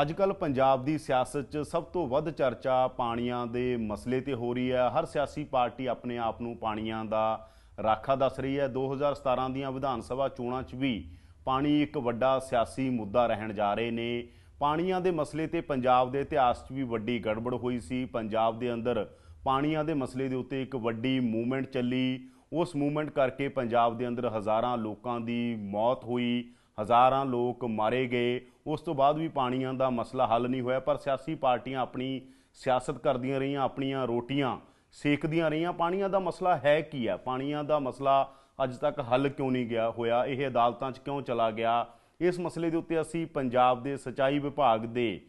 ਅੱਜ ਕੱਲ ਪੰਜਾਬ ਦੀ ਸਿਆਸਤ 'ਚ ਸਭ ਤੋਂ ਵੱਧ ਚਰਚਾ ਪਾਣੀਆਂ ਦੇ ਮਸਲੇ ਤੇ ਹੋ ਰਹੀ ਹੈ। ਹਰ ਸਿਆਸੀ ਪਾਰਟੀ ਆਪਣੇ ਆਪ ਨੂੰ ਪਾਣੀਆਂ ਦਾ ਰਾਖਾ ਦੱਸ ਰਹੀ ਹੈ। 2017 ਦੀਆਂ ਵਿਧਾਨ ਸਭਾ ਚੋਣਾਂ 'ਚ ਵੀ ਪਾਣੀ ਇੱਕ ਵੱਡਾ ਸਿਆਸੀ ਮੁੱਦਾ ਰਹਿਣ ਜਾ ਰਹੇ ਨੇ। ਪਾਣੀਆਂ ਦੇ ਮਸਲੇ ਤੇ ਪੰਜਾਬ ਦੇ ਇਤਿਹਾਸ 'ਚ ਵੀ ਵੱਡੀ ਗੜਬੜ ਹੋਈ ਸੀ। ਪੰਜਾਬ ਦੇ ਅੰਦਰ ਪਾਣੀਆਂ ਦੇ ਮਸਲੇ ਦੇ ਉੱਤੇ ਇੱਕ ਵੱਡੀ ਮੂਵਮੈਂਟ ਚੱਲੀ। ਉਸ ਮੂਵਮੈਂਟ ਕਰਕੇ ਪੰਜਾਬ ਦੇ ਅੰਦਰ ਹਜ਼ਾਰਾਂ ਲੋਕਾਂ ਦੀ ਮੌਤ ਹੋਈ। ਹਜ਼ਾਰਾਂ ਲੋਕ ਮਾਰੇ ਗਏ। ਉਸ ਤੋਂ ਬਾਅਦ ਵੀ ਪਾਣੀਆਂ ਦਾ ਮਸਲਾ ਹੱਲ ਨਹੀਂ ਹੋਇਆ, ਪਰ ਸਿਆਸੀ ਪਾਰਟੀਆਂ ਆਪਣੀ ਸਿਆਸਤ ਕਰਦੀਆਂ ਰਹੀਆਂ, ਆਪਣੀਆਂ ਰੋਟੀਆਂ ਸੇਕਦੀਆਂ ਰਹੀਆਂ। ਪਾਣੀਆਂ ਦਾ ਮਸਲਾ ਹੈ ਕੀ ਹੈ ਪਾਣੀਆਂ ਦਾ ਮਸਲਾ ਅੱਜ ਤੱਕ ਹੱਲ ਕਿਉਂ ਨਹੀਂ ਗਿਆ ਹੋਇਆ? ਇਹ ਅਦਾਲਤਾਂ 'ਚ ਕਿਉਂ ਚਲਾ ਗਿਆ? ਇਸ ਮਸਲੇ ਦੇ ਉੱਤੇ ਅਸੀਂ ਪੰਜਾਬ ਦੇ ਸਿੰਚਾਈ ਵਿਭਾਗ ਦੇ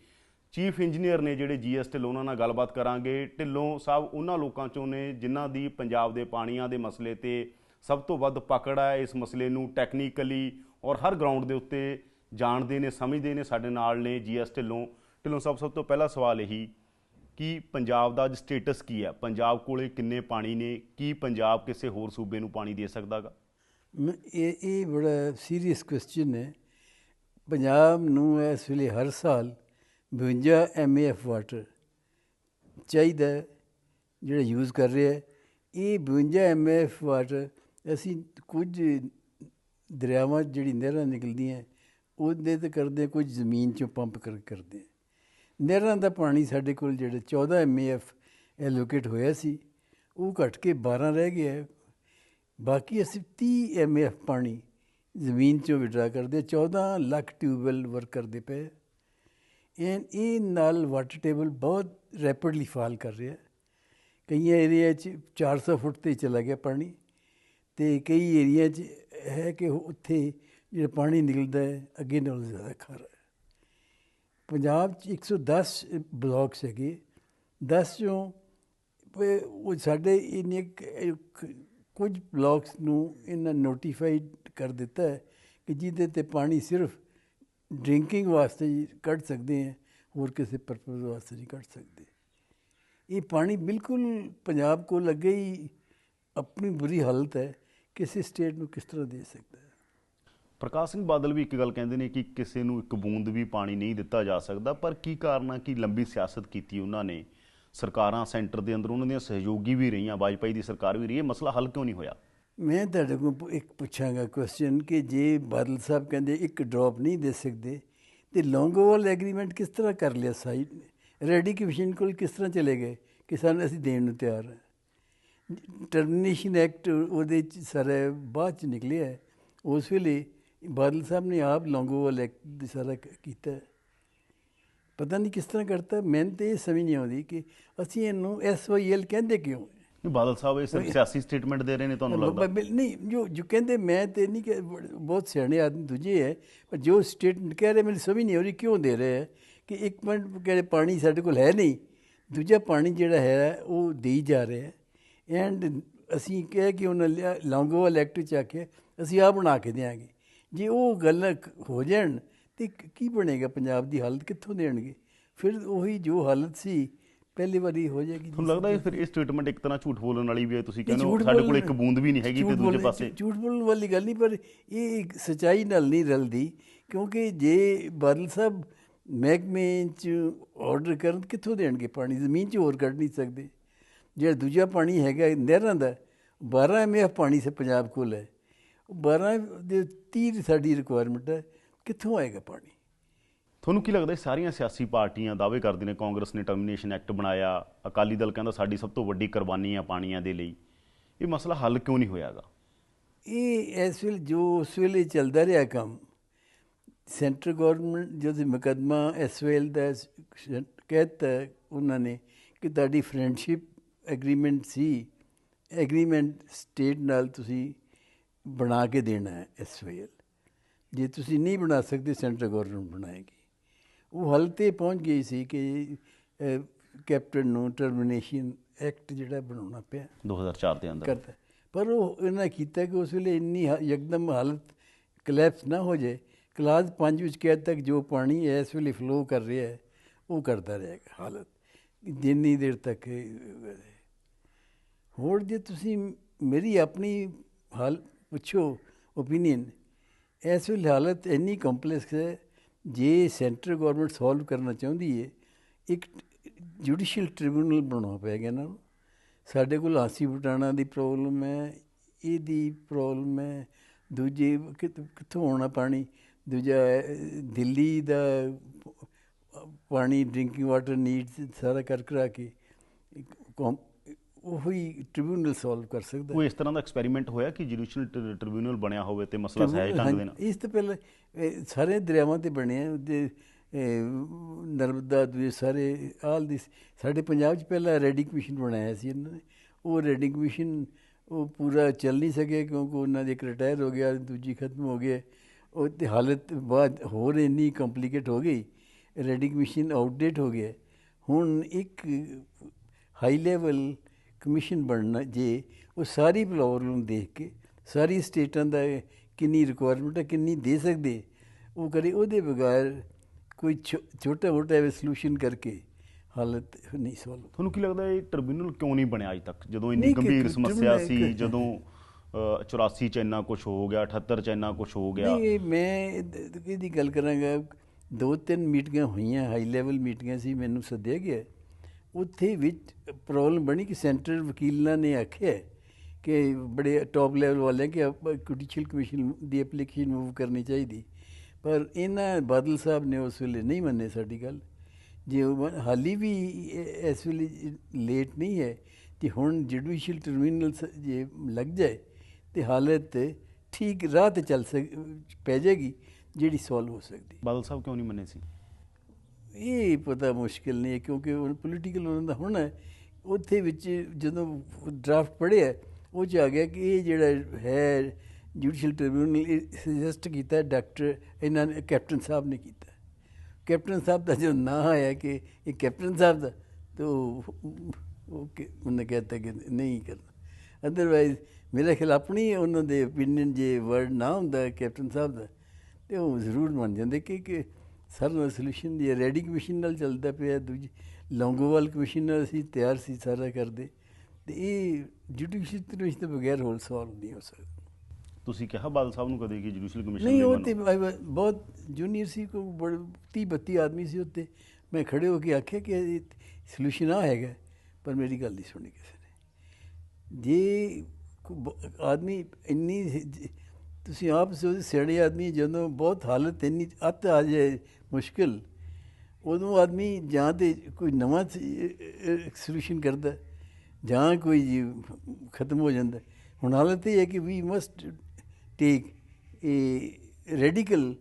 ਚੀਫ ਇੰਜੀਨੀਅਰ ਨੇ ਜਿਹੜੇ ਜੀਐਸ ਢਿੱਲੋਂ ਉਹਨਾਂ ਨਾਲ ਗੱਲਬਾਤ ਕਰਾਂਗੇ। ਢਿੱਲੋਂ ਸਾਹਿਬ, ਉਹਨਾਂ ਲੋਕਾਂ ਚੋਂ ਨੇ ਜਿਨ੍ਹਾਂ ਦੀ ਪੰਜਾਬ ਦੇ ਪਾਣੀਆਂ ਦੇ ਮਸਲੇ ਤੇ ਸਭ ਤੋਂ ਵੱਧ ਪਕੜ ਹੈ ਇਸ ਮਸਲੇ ਨੂੰ ਟੈਕਨੀਕਲੀ ਔਰ ਹਰ ਗਰਾਊਂਡ ਦੇ ਉੱਤੇ ਜਾਣਦੇ ਨੇ, ਸਮਝਦੇ ਨੇ, ਸਾਡੇ ਨਾਲ ਨੇ ਜੀਐਸ ਢਿੱਲੋਂ। ਢਿੱਲੋਂ ਸਾਹਿਬ, ਸਭ ਤੋਂ ਪਹਿਲਾ ਸਵਾਲ ਇਹੀ ਕਿ ਪੰਜਾਬ ਦਾ ਅੱਜ ਸਟੇਟਸ ਕੀ ਹੈ? ਪੰਜਾਬ ਕੋਲੇ ਕਿੰਨੇ ਪਾਣੀ ਨੇ? ਕੀ ਪੰਜਾਬ ਕਿਸੇ ਹੋਰ ਸੂਬੇ ਨੂੰ ਪਾਣੀ ਦੇ ਸਕਦਾਗਾ? ਮੈਂ, ਇਹ ਇਹ ਬੜਾ ਸੀਰੀਅਸ ਕੁਐਸਚਨ ਹੈ। ਪੰਜਾਬ ਨੂੰ ਇਸ ਵੇਲੇ ਹਰ ਸਾਲ 52 ਐਮਏਐਫ ਵਾਟਰ ਚਾਹੀਦਾ ਜਿਹੜਾ ਯੂਜ਼ ਕਰ ਰਿਹਾ ਹੈ। ਇਹ 52 ਐਮਏਐਫ ਵਾਟਰ ਅਸੀਂ ਕੁਝ ਦਰਿਆਵਾਂ 'ਚ ਜਿਹੜੀ ਨਹਿਰਾਂ ਨਿਕਲਦੀਆਂ ਉਹਦੇ ਤੇ ਕਰਦੇ ਹਾਂ, ਕੁਝ ਜ਼ਮੀਨ 'ਚੋਂ ਪੰਪ ਕਰ ਕਰਦੇ ਹਾਂ। ਨਹਿਰਾਂ ਦਾ ਪਾਣੀ ਸਾਡੇ ਕੋਲ ਜਿਹੜਾ 14 ਐਮਏਐਫ ਐਲੋਕੇਟ ਹੋਇਆ ਸੀ ਉਹ ਘਟ ਕੇ 12 ਰਹਿ ਗਿਆ ਬਾਕੀ ਅਸੀਂ 30 ਐਮਐਫ ਪਾਣੀ ਜ਼ਮੀਨ ਚੋਂ ਵਿਡਰਾ ਕਰਦੇ 14 ਲੱਖ ਟਿਊਬਵੈਲ ਵਰਕ ਕਰਦੇ ਪਏ ਇਹ ਇਹ ਨਾਲ ਵਾਟਰ ਟੇਬਲ ਬਹੁਤ ਰੈਪਿਡਲੀ ਫਾਲ ਕਰ ਰਿਹਾ ਹੈ। ਕਈ ਏਰੀਆ 'ਚ 400 ਫੁੱਟ ਤੇ ਚਲਾ ਗਿਆ ਪਾਣੀ ਤੇ ਕਈ ਏਰੀਆ 'ਚ ਹੈ ਕਿ ਉੱਥੇ ਜਿਹੜਾ ਪਾਣੀ ਨਿਕਲਦਾ ਹੈ, ਅੱਗੇ ਨਾਲੋਂ ਜ਼ਿਆਦਾ ਖਾਰਾ ਹੈ। ਪੰਜਾਬ 'ਚ 110 ਬਲਾਕਸ ਹੈਗੇ। 10 ਚੋਂ ਉਹ ਸਾਡੇ ਇੰਨੇ ਕੁਝ ਬਲਾਕਸ ਨੂੰ ਇਹਨਾਂ ਨੋਟੀਫਾਈਡ ਕਰ ਦਿੱਤਾ ਹੈ ਕਿ ਜਿਹਦੇ ਤੇ ਪਾਣੀ ਸਿਰਫ ਡਰਿੰਕਿੰਗ ਵਾਸਤੇ ਕੱਢ ਸਕਦੇ ਹਾਂ, ਹੋਰ ਕਿਸੇ ਪਰਪਸ ਵਾਸਤੇ ਨਹੀਂ ਕੱਢ ਸਕਦੇ। ਇਹ ਪਾਣੀ ਬਿਲਕੁਲ ਪੰਜਾਬ ਕੋਲ ਅੱਗੇ ਹੀ ਆਪਣੀ ਬੁਰੀ ਹਾਲਤ ਹੈ। ਕਿਸੇ ਸਟੇਟ ਨੂੰ ਕਿਸ ਤਰ੍ਹਾਂ ਦੇ ਸਕਦਾ ਹੈ? ਪ੍ਰਕਾਸ਼ ਸਿੰਘ ਬਾਦਲ ਵੀ ਇੱਕ ਗੱਲ ਕਹਿੰਦੇ ਨੇ ਕਿ ਕਿਸੇ ਨੂੰ ਇੱਕ ਬੂੰਦ ਵੀ ਪਾਣੀ ਨਹੀਂ ਦਿੱਤਾ ਜਾ ਸਕਦਾ ਪਰ ਕੀ ਕਾਰਨ ਆ ਕਿ ਲੰਬੀ ਸਿਆਸਤ ਕੀਤੀ ਉਹਨਾਂ ਨੇ? ਸਰਕਾਰਾਂ ਸੈਂਟਰ ਦੇ ਅੰਦਰ ਉਹਨਾਂ ਦੀਆਂ ਸਹਿਯੋਗੀ ਵੀ ਰਹੀਆਂ ਵਾਜਪਾਈ ਦੀ ਸਰਕਾਰ ਵੀ ਰਹੀ ਇਹ ਮਸਲਾ ਹੱਲ ਕਿਉਂ ਨਹੀਂ ਹੋਇਆ? ਮੈਂ ਤੁਹਾਡੇ ਕੋਲ ਇੱਕ ਪੁੱਛਾਂਗਾ ਕੁਐਸਚਨ ਕਿ ਜੇ ਬਾਦਲ ਸਾਹਿਬ ਕਹਿੰਦੇ ਇੱਕ ਡ੍ਰੌਪ ਨਹੀਂ ਦੇ ਸਕਦੇ ਤੇ ਲੌਂਗੋਵਾਲ ਐਗਰੀਮੈਂਟ ਕਿਸ ਤਰ੍ਹਾਂ ਕਰ ਲਿਆ ਸਾਈਡ ਰੈਡੀ ਕਮਿਸ਼ਨ ਕੋਲ ਕਿਸ ਤਰ੍ਹਾਂ ਚਲੇ ਗਏ ਕਿ ਸਾਨੂੰ ਅਸੀਂ ਦੇਣ ਨੂੰ ਤਿਆਰ ਹਾਂ? ਟਰਮੀਨੇਸ਼ਨ ਐਕਟ ਉਹਦੇ ਚ ਸਾਰਾ ਬਾਅਦ ਚ ਨਿਕਲਿਆ। ਉਸ ਵੇਲੇ ਬਾਦਲ ਸਾਹਿਬ ਨੇ ਆਪ ਲੌਂਗੋਵਾਲ ਐਕਟ ਦੀ ਸਾਰਾ ਕੀਤਾ। ਪਤਾ ਨਹੀਂ ਕਿਸ ਤਰ੍ਹਾਂ ਕਰਤਾ। ਮੈਨੂੰ ਤੇ ਇਹ ਸਮਝ ਨਹੀਂ ਆਉਂਦੀ ਕਿ ਅਸੀਂ ਇਹਨੂੰ ਐਸਵਾਈਐਲ ਕਹਿੰਦੇ ਕਿਉਂ? ਨਹੀਂ ਬਾਦਲ ਸਾਹਿਬ ਇਹ ਸਿਰਫ ਸਿਆਸੀ ਸਟੇਟਮੈਂਟ ਦੇ ਰਹੇ ਨੇ ਤੁਹਾਨੂੰ ਲੱਗਦਾ? ਨਹੀਂ ਜੋ ਜੋ ਕਹਿੰਦੇ ਮੈਂ ਤੇ ਨਹੀਂ ਕਿ ਬਹੁਤ ਸਿਆਣੇ ਆਦਮੀ ਦੂਜੇ ਹੈ ਪਰ ਜੋ ਸਟੇਟਮੈਂਟ ਕਹਿ ਰਹੇ ਮੈਨੂੰ ਸਮਝ ਨਹੀਂ ਆ ਰਹੀ ਕਿਉਂ ਦੇ ਰਹੇ ਹੈ ਕਿ ਇੱਕ ਮਿੰਟ ਕਹਿੰਦੇ ਪਾਣੀ ਸਾਡੇ ਕੋਲ ਹੈ ਨਹੀਂ। ਦੂਜਾ ਪਾਣੀ ਜਿਹੜਾ ਹੈ ਉਹ ਦੇਈ ਜਾ ਰਿਹਾ। ਹੈ ਐਂਡ ਅਸੀਂ ਕਹਿ ਕਿ ਉਹਨਾਂ ਲੌਂਗੋਵਾਲ ਐਕਟ ਚ ਆ ਕੇ ਅਸੀਂ ਆ ਬਣਾ ਕੇ ਦਿਆਂਗੇ। ਜੇ ਉਹ ਗੱਲ ਹੋ ਜਾਣ ਤੇ ਕ- ਬਣੇਗਾ? ਪੰਜਾਬ ਦੀ ਹਾਲਤ ਕਿੱਥੋਂ ਦੇਣਗੇ? ਫਿਰ ਉਹੀ ਜੋ ਹਾਲਤ ਸੀ ਪਹਿਲੀ ਵਾਰੀ ਹੋ ਜਾਏਗੀ। ਤੁਹਾਨੂੰ ਲੱਗਦਾ ਫਿਰ ਇਹ ਸਟੇਟਮੈਂਟ ਇੱਕ ਤਰ੍ਹਾਂ ਝੂਠ ਬੋਲਣ ਵਾਲੀ ਵੀ ਹੈ? ਤੁਸੀਂ ਕਹਿੰਦੇ ਹੋ ਸਾਡੇ ਕੋਲ ਇੱਕ ਬੂੰਦ ਵੀ ਨਹੀਂ ਹੈਗੀ ਤੇ ਦੂਜੇ ਪਾਸੇ। ਝੂਠ ਬੋਲਣ ਵਾਲੀ ਗੱਲ ਨਹੀਂ ਪਰ ਇਹ ਸਚਾਈ ਨਾਲ ਨਹੀਂ ਰਲਦੀ ਕਿਉਂਕਿ ਜੇ ਬਾਦਲ ਸਾਹਿਬ ਮਹਿਕਮੇ ਚ ਆਰਡਰ ਕਰਨ ਕਿੱਥੋਂ ਦੇਣਗੇ? ਪਾਣੀ ਜ਼ਮੀਨ 'ਚ ਹੋਰ ਕੱਢ ਨਹੀਂ ਸਕਦੇ। ਜਿਹੜਾ ਦੂਜਾ ਪਾਣੀ ਹੈਗਾ ਨਹਿਰਾਂ ਦਾ 12 ਐਮਐਫ ਪਾਣੀ ਸੇ ਪੰਜਾਬ ਕੋਲ ਹੈ। ਉਹ 12 ਦੇ 30 ਸਾਡੀ ਰਿਕੁਆਇਰਮੈਂਟ ਹੈ ਕਿੱਥੋਂ ਆਏਗਾ ਪਾਣੀ? ਤੁਹਾਨੂੰ ਕੀ ਲੱਗਦਾ ਸਾਰੀਆਂ ਸਿਆਸੀ ਪਾਰਟੀਆਂ ਦਾਅਵੇ ਕਰਦੀਆਂ ਨੇ ਕਾਂਗਰਸ ਨੇ ਟਰਮੀਨੇਸ਼ਨ ਐਕਟ ਬਣਾਇਆ ਅਕਾਲੀ ਦਲ ਕਹਿੰਦਾ ਸਾਡੀ ਸਭ ਤੋਂ ਵੱਡੀ ਕੁਰਬਾਨੀ ਆ ਪਾਣੀਆਂ ਦੇ ਲਈ। ਇਹ ਮਸਲਾ ਹੱਲ ਕਿਉਂ ਨਹੀਂ ਹੋਇਆਗਾ? ਇਹ ਇਸ ਵੇਲੇ ਜੋ ਉਸ ਵੇਲੇ ਚੱਲਦਾ ਰਿਹਾ ਕੰਮ ਸੈਂਟਰ ਗਵਰਨਮੈਂਟ ਜਦੋਂ ਮੁਕੱਦਮਾ ਐਸਵੇਲ ਦਾ ਸ- ਕਹਿਤਾ ਉਹਨਾਂ ਨੇ ਕਿ ਤੁਹਾਡੀ ਫਰੈਂਡਸ਼ਿਪ ਐਗਰੀਮੈਂਟ ਸੀ ਐਗਰੀਮੈਂਟ ਸਟੇਟ ਨਾਲ ਤੁਸੀਂ ਬਣਾ ਕੇ ਦੇਣਾ ਹੈ ਐਸਵੇਲ ਜੇ ਤੁਸੀਂ ਨਹੀਂ ਬਣਾ ਸਕਦੇ ਸੈਂਟਰ ਗਵਰਨਮੈਂਟ ਬਣਾਏਗੀ। ਉਹ ਹੱਲ ਤੇ ਪਹੁੰਚ ਗਈ ਸੀ ਕਿ ਕੈਪਟਨ ਨੂੰ ਟਰਮੀਨੇਸ਼ਨ ਐਕਟ ਜਿਹੜਾ ਬਣਾਉਣਾ ਪਿਆ। 2004 ਦੇ ਅੰਦਰ। ਕਰਦਾ ਪਰ ਉਹ ਇਹਨਾਂ ਕੀਤਾ ਕਿ ਉਸ ਵੇਲੇ ਇੰਨੀ ਯਕਦਮ ਹਾਲਤ ਕਲੈਪਸ ਨਾ ਹੋ ਜਾਏ। ਕਲਾਸ 5 ਵਿੱਚ ਕਹਿ ਤੱਕ ਜੋ ਪਾਣੀ ਇਸ ਵੇਲੇ ਫਲੋ ਕਰ ਰਿਹਾ ਹੈ ਉਹ ਕਰਦਾ ਰਹੇਗਾ ਹਾਲਤ। ਜਿੰਨੀ ਦੇਰ ਤੱਕ ਹੋਰ ਜੇ ਤੁਸੀਂ ਮੇਰੀ ਆਪਣੀ ਹਾਲ ਪੁੱਛੋ ਓਪੀਨੀਅਨ ਇਸ ਵੇਲੇ ਹਾਲਤ ਇੰਨੀ ਕੰਪਲੈਕਸ ਹੈ, ਜੇ ਸੈਂਟਰ ਗਵਰਨਮੈਂਟ ਸੋਲਵ ਕਰਨਾ ਚਾਹੁੰਦੀ ਹੈ, ਇੱਕ ਜੁਡੀਸ਼ੀਅਲ ਟ੍ਰਿਬਿਊਨਲ ਬਣਾਉਣਾ ਪੈ ਗਿਆ ਨੂੰ, ਸਾਡੇ ਕੋਲ ਹਾਸੀ ਬਟਾਣਾ ਦੀ ਪ੍ਰੋਬਲਮ ਹੈ, ਇਹਦੀ ਪ੍ਰੋਬਲਮ ਹੈ, ਦੂਜੇ ਕਿਤ- ਕਿੱਥੋਂ ਆਉਣਾ ਪਾਣੀ, ਦੂਜਾ ਦਿੱਲੀ ਦਾ ਪਾਣੀ ਡਰਿੰਕਿੰਗ ਵਾਟਰ ਨੀਡਸ ਸਾਰਾ ਕਰ ਕਰਾ ਕੇ ਉਹੀ ਟ੍ਰਿਬਿਊਨਲ ਸੋਲਵ ਕਰ ਸਕਦਾ ਕੋਈ ਇਸ ਤਰ੍ਹਾਂ ਦਾ ਐਕਸਪੈਰੀਮੈਂਟ ਹੋਇਆ ਕਿ ਜੁਡੀਸ਼ੀਅਲ ਟ੍ਰਿਬਿਊਨਲ ਬਣਿਆ ਹੋਵੇ ਤੇ ਮਸਲਾ ਸਹਿਜ ਢੰਗ ਦੇ ਨਾਲ? ਇਸ ਤੋਂ ਪਹਿਲਾਂ ਸਾਰੇ ਦਰਿਆਵਾਂ ਤੇ ਬਣੇ ਆ ਇਹ, ਨਰਮਦਾ ਦੂਜੇ ਸਾਰੇ ਆਲ ਦਿਸ ਸਾਡੇ ਪੰਜਾਬ 'ਚ ਪਹਿਲਾਂ ਰੈਡੀ ਕਮਿਸ਼ਨ ਬਣਾਇਆ ਸੀ ਇਹਨਾਂ ਨੇ। ਉਹ ਰੈਡੀ ਕਮਿਸ਼ਨ ਉਹ ਪੂਰਾ ਚੱਲ ਨਹੀਂ ਸਕਿਆ ਕਿਉਂਕਿ ਉਹਨਾਂ ਦੇ ਇੱਕ ਰਿਟਾਇਰ ਹੋ ਗਿਆ ਦੂਜੀ ਖਤਮ ਹੋ ਗਿਆ ਉਹ ਤੇ ਹਾਲਤ ਬਾਅਦ ਹੋਰ ਇੰਨੀ ਕੰਪਲਿਕੇਟ ਹੋ ਗਈ ਰੈਡੀ ਕਮਿਸ਼ਨ ਆਊਟਡੇਟ ਹੋ ਗਿਆ। ਹੁਣ ਇੱਕ ਹਾਈ ਲੈਵਲ ਕਮਿਸ਼ਨ ਬਣਨਾ ਜੇ ਉਹ ਸਾਰੀ ਪ੍ਰੋਬਲਮ ਨੂੰ ਦੇਖ ਕੇ ਸਾਰੀ ਸਟੇਟਾਂ ਦਾ ਕਿੰਨੀ ਰਿਕੁਆਇਰਮੈਂਟ ਹੈ ਕਿੰਨੀ ਦੇ ਸਕਦੇ ਉਹ ਕਰੇ ਉਹਦੇ ਬਗੈਰ ਕੋਈ ਛੋਟਾ ਮੋਟਾ ਸੋਲੂਸ਼ਨ ਕਰਕੇ ਹਾਲਤ ਨਹੀਂ ਸੋਲਵ ਤੁਹਾਨੂੰ ਕੀ ਲੱਗਦਾ ਇਹ ਟ੍ਰਿਬਿਊਨਲ ਕਿਉਂ ਨਹੀਂ ਬਣਿਆ ਅਜੇ ਤੱਕ? ਜਦੋਂ ਇੰਨੀ ਗੰਭੀਰ ਸਮੱਸਿਆ ਸੀ ਜਦੋਂ ਅ, 84 ਚ ਇੰਨਾ ਕੁਝ ਹੋ ਗਿਆ 78 ਚ ਇੰਨਾ ਕੁਝ ਹੋ ਗਿਆ। ਨਹੀਂ ਮੈਂ ਇਹਦੀ ਗੱਲ ਕਰਾਂਗਾ ਦੋ ਤਿੰਨ ਮੀਟਿੰਗਾਂ ਹੋਈਆਂ ਹਾਈ ਲੈਵਲ ਮੀਟਿੰਗਾਂ ਸੀ ਮੈਨੂੰ ਸੱਦਿਆ ਗਿਆ। ਉੱਥੇ ਵਿੱਚ ਪ੍ਰੋਬਲਮ ਬਣੀ ਕਿ ਸੈਂਟਰ ਵਕੀਲਾਂ ਨੇ ਆਖਿਆ ਕਿ ਬੜੇ ਟੌਪ ਲੈਵਲ ਵਾਲਿਆਂ ਕਿ ਜੁਡੀਸ਼ੀਅਲ ਕਮਿਸ਼ਨ ਦੀ ਐਪਲੀਕੇਸ਼ਨ ਮੂਵ ਕਰਨੀ ਚਾਹੀਦੀ। ਪਰ ਇਹਨਾਂ ਬਾਦਲ ਸਾਹਿਬ ਨੇ ਉਸ ਵੇਲੇ ਨਹੀਂ ਮੰਨੇ ਸਾਡੀ ਗੱਲ। ਜੇ ਉਹ ਹਾਲੀ ਵੀ ਇਸ ਵੇਲੇ ਲੇਟ ਨਹੀਂ ਹੈ, ਤੇ ਹੁਣ ਜੁਡੀਸ਼ੀਅਲ ਟ੍ਰਿਬਿਊਨਲ ਜੇ ਲੱਗ ਜਾਏ, ਤੇ ਹਾਲਤ ਠੀਕ ਰਾਹ ਤੇ ਚੱਲ ਸਕ, ਪੈ ਜਾਏਗੀ, ਜਿਹੜੀ ਸੋਲਵ ਹੋ ਸਕਦੀ। ਬਾਦਲ ਸਾਹਿਬ ਕਿਉਂ ਨਹੀਂ ਮੰਨੇ ਸੀ? ਇਹ ਪਤਾ ਮੁਸ਼ਕਿਲ ਨਹੀਂ ਹੈ ਕਿਉਂਕਿ ਉਹ ਪੋਲੀਟੀਕਲ ਉਹਨਾਂ ਦਾ ਹੋਣਾ ਉੱਥੇ ਵਿੱਚ ਜਦੋਂ ਡਰਾਫਟ ਪੜਿਆ ਉਹ ਚ ਆ ਗਿਆ ਕਿ ਇਹ ਜਿਹੜਾ ਹੈ ਜੁਡੀਸ਼ੀਅਲ ਟ੍ਰਿਬਿਊਨਲ ਸੁਜੈਸਟ ਕੀਤਾ ਡਾਕਟਰ ਇਹਨਾਂ ਨੇ ਕੈਪਟਨ ਸਾਹਿਬ ਨੇ ਕੀਤਾ। ਕੈਪਟਨ ਸਾਹਿਬ ਦਾ ਜੋ ਨਾਂ ਆਇਆ ਕਿ ਇਹ ਕੈਪਟਨ ਸਾਹਿਬ ਦਾ, ਤਾਂ ਉਹ ਉਹ ਕਿ- ਉਹਨੇ ਕਹਿਤਾ ਕਿ ਨਹੀਂ ਕਰਨਾ। ਅਦਰਵਾਈਜ਼ ਮੇਰੇ ਖਿਆਲ ਆਪਣੀ ਉਹਨਾਂ ਦੇ ਓਪੀਨੀਅਨ ਜੇ ਵਰਡ ਨਾ ਹੁੰਦਾ ਕੈਪਟਨ ਸਾਹਿਬ ਦਾ, ਤੇ ਉਹ ਜ਼ਰੂਰ ਮੰਨ ਜਾਂਦੇ ਕਿ ਕਿ ਸਾਰਾ ਸੋਲੂਸ਼ਨ ਦੀ ਰੈਡੀ ਕਮਿਸ਼ਨ ਨਾਲ ਚੱਲਦਾ ਪਿਆ ਦੂਜੀ ਲੌਂਗੋਵਾਲ ਕਮਿਸ਼ਨ ਨਾਲ ਅਸੀਂ ਤਿਆਰ ਸੀ ਸਾਰਾ ਕਰਦੇ। ਤੇ ਇਹ ਜੁਡੀਸ਼ੀਅਲ ਕਮਿਸ਼ਨ ਤੋਂ ਬਗੈਰ ਹੋਲ ਸੋਲਵ ਨਹੀਂ ਹੋ ਸਕਦਾ। ਤੁਸੀਂ ਕਿਹਾ ਬਾਦਲ ਸਾਹਿਬ ਨੂੰ ਕਦੇ ਕਿ ਜੁਡੀਸ਼ੀਅਲ ਕਮਿਸ਼ਨ ਨਹੀਂ ਉਹ। ਤੇ ਬਹੁਤ ਜੂਨੀਅਰ ਸੀ ਕੋ ਬੜੇ 30 32 ਆਦਮੀ ਸੀ ਉੱਤੇ ਮੈਂ ਖੜੇ ਹੋ ਕੇ ਆਖਿਆ ਕਿ ਸੋਲੂਸ਼ਨ ਆ ਹੈਗਾ ਪਰ ਮੇਰੀ ਗੱਲ ਨਹੀਂ ਸੁਣੀ ਕਿਸੇ ਨੇ। ਜੇ ਆਦਮੀ ਇੰਨੀ ਤੁਸੀਂ ਆਪ ਸੋਚੋ ਸਿਆਣੇ ਆਦਮੀ ਜਦੋਂ ਬਹੁਤ ਹਾਲਤ ਇੰਨੀ ਅੱਤ ਆ ਜਾਏ ਮੁਸ਼ਕਿਲ। ਉਦੋਂ ਆਦਮੀ ਜਾਂ ਤੇ ਕੋਈ ਨਵਾਂ ਸੋਲੂਸ਼ਨ ਕਰਦਾ, ਜਾਂ ਕੋਈ ਖਤਮ ਹੋ ਜਾਂਦਾ। ਹੁਣ ਹਾਲਤ ਇਹ ਹੈ ਕਿ we must take a radical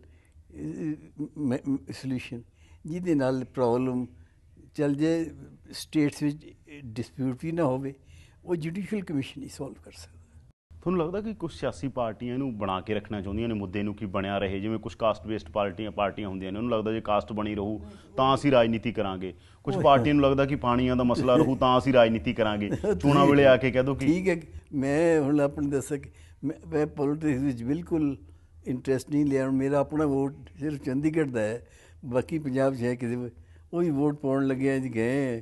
solution ਜਿਹਦੇ ਨਾਲ ਪ੍ਰੋਬਲਮ ਚੱਲ ਜੇ ਸਟੇਟਸ ਵਿੱਚ ਡਿਸਪਿਊਟ ਵੀ ਨਾ ਹੋਵੇ, ਉਹ ਜੁਡੀਸ਼ੀਅਲ ਕਮਿਸ਼ਨ ਹੀ ਸੋਲਵ ਕਰ ਸਕਦਾ। ਤੁਹਾਨੂੰ ਲੱਗਦਾ ਕਿ ਕੁਝ ਸਿਆਸੀ ਪਾਰਟੀਆਂ ਇਹਨੂੰ ਬਣਾ ਕੇ ਰੱਖਣਾ ਚਾਹੁੰਦੀਆਂ ਨੇ ਮੁੱਦੇ ਨੂੰ ਕਿ ਬਣਿਆ ਰਹੇ? ਜਿਵੇਂ ਕੁਝ ਕਾਸਟ ਬੇਸਡ ਪਾਰਟੀਆਂ ਪਾਰਟੀਆਂ ਹੁੰਦੀਆਂ ਨੇ ਉਹਨੂੰ ਲੱਗਦਾ ਜੇ ਕਾਸਟ ਬਣੀ ਰਹੂ ਤਾਂ ਅਸੀਂ ਰਾਜਨੀਤੀ ਕਰਾਂਗੇ। ਕੁਝ ਪਾਰਟੀਆਂ ਨੂੰ ਲੱਗਦਾ ਕਿ ਪਾਣੀਆਂ ਦਾ ਮਸਲਾ ਰਹੂ ਤਾਂ ਅਸੀਂ ਰਾਜਨੀਤੀ ਕਰਾਂਗੇ। ਚੋਣਾਂ ਵੇਲੇ ਆ ਕੇ ਕਹਿ ਦੋ ਕਿ ਠੀਕ ਹੈ। ਮੈਂ ਹੁਣ ਆਪਣੇ ਦੱਸਾਂ ਕਿ ਮੈਂ ਪੋਲਿਟਿਕਸ ਵਿੱਚ ਬਿਲਕੁਲ ਇੰਟਰਸਟ ਨਹੀਂ ਲਿਆ। ਮੇਰਾ ਆਪਣਾ ਵੋਟ ਸਿਰਫ ਚੰਡੀਗੜ੍ਹ ਦਾ ਹੈ ਬਾਕੀ ਪੰਜਾਬ 'ਚ ਹੈ ਕਿਸੇ ਉਹ ਵੀ ਵੋਟ ਪਾਉਣ ਲੱਗਿਆ ਜੀ ਗਏ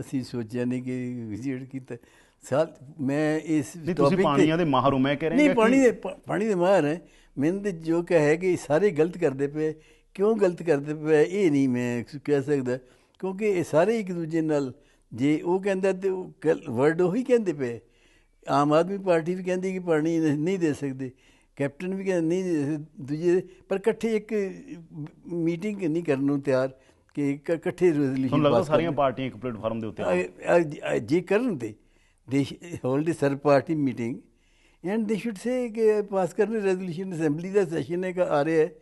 ਅਸੀਂ ਸੋਚਿਆ ਨਹੀਂ ਕਿ ਵਿਜ਼ਿਟ ਕੀਤਾ। ਸਾਲ ਮੈਂ ਇਸ ਤੁਸੀਂ topic ਤੇ- ਪਾਣੀਆਂ ਦੇ ਮਾਹਰ ਹੋ ਮੈਂ ਕਹਿ ਰਿਹਾ ਨਹੀਂ ਪਾਣੀ ਦੇ ਪਾਣੀ ਦੇ ਮਾਹਰ ਹੈ। ਮੈਨੂੰ ਤੇ ਜੋ ਕਹੇ ਕਿ ਸਾਰੇ ਗਲਤ ਕਰਦੇ ਪਏ। ਕਿਉਂ ਗਲਤ ਕਰਦੇ ਪਏ? ਇਹ ਨਹੀਂ ਮੈਂ ਕਹਿ ਸਕਦਾ। ਕਿਉਂਕਿ ਇਹ ਸਾਰੇ ਇੱਕ ਦੂਜੇ ਨਾਲ ਜੇ ਉਹ ਕਹਿੰਦਾ ਤੇ ਵਰਡ ਉਹੀ ਕਹਿੰਦੇ ਪਏ। ਆਮ ਆਦਮੀ ਪਾਰਟੀ ਵੀ ਕਹਿੰਦੀ ਕਿ ਪਾਣੀ ਨਹੀਂ ਦੇ ਸਕਦੇ। ਕੈਪਟਨ ਵੀ ਕਹਿੰਦਾ ਨਹੀਂ ਦੂਜੇ ਪਰ ਇਕੱਠੇ ਇੱਕ ਮੀਟਿੰਗ ਨਹੀਂ ਕਰਨ ਨੂੰ ਤਿਆਰ ਕਿ ਇੱਕ ਇਕੱਠੇ ਰੈਜ਼ੋਲੂਸ਼ਨ ਤੁਹਾਨੂੰ ਲੱਗਦਾ ਸਾਰੀਆਂ ਪਾਰਟੀਆਂ ਇੱਕ ਪਲੇਟਫਾਰਮ ਦੇ ਉੱਤੇ? ਜੇ ਕਰਨ ਤੇ। They hold a sir party meeting and they should say ਕਿ ਪਾਸ ਕਰਨੇ ਰੈਜ਼ੋਲੂਸ਼ਨ ਅਸੈਂਬਲੀ ਦਾ ਸੈਸ਼ਨ ਹੈ ਆ ਰਿਹਾ ਹੈ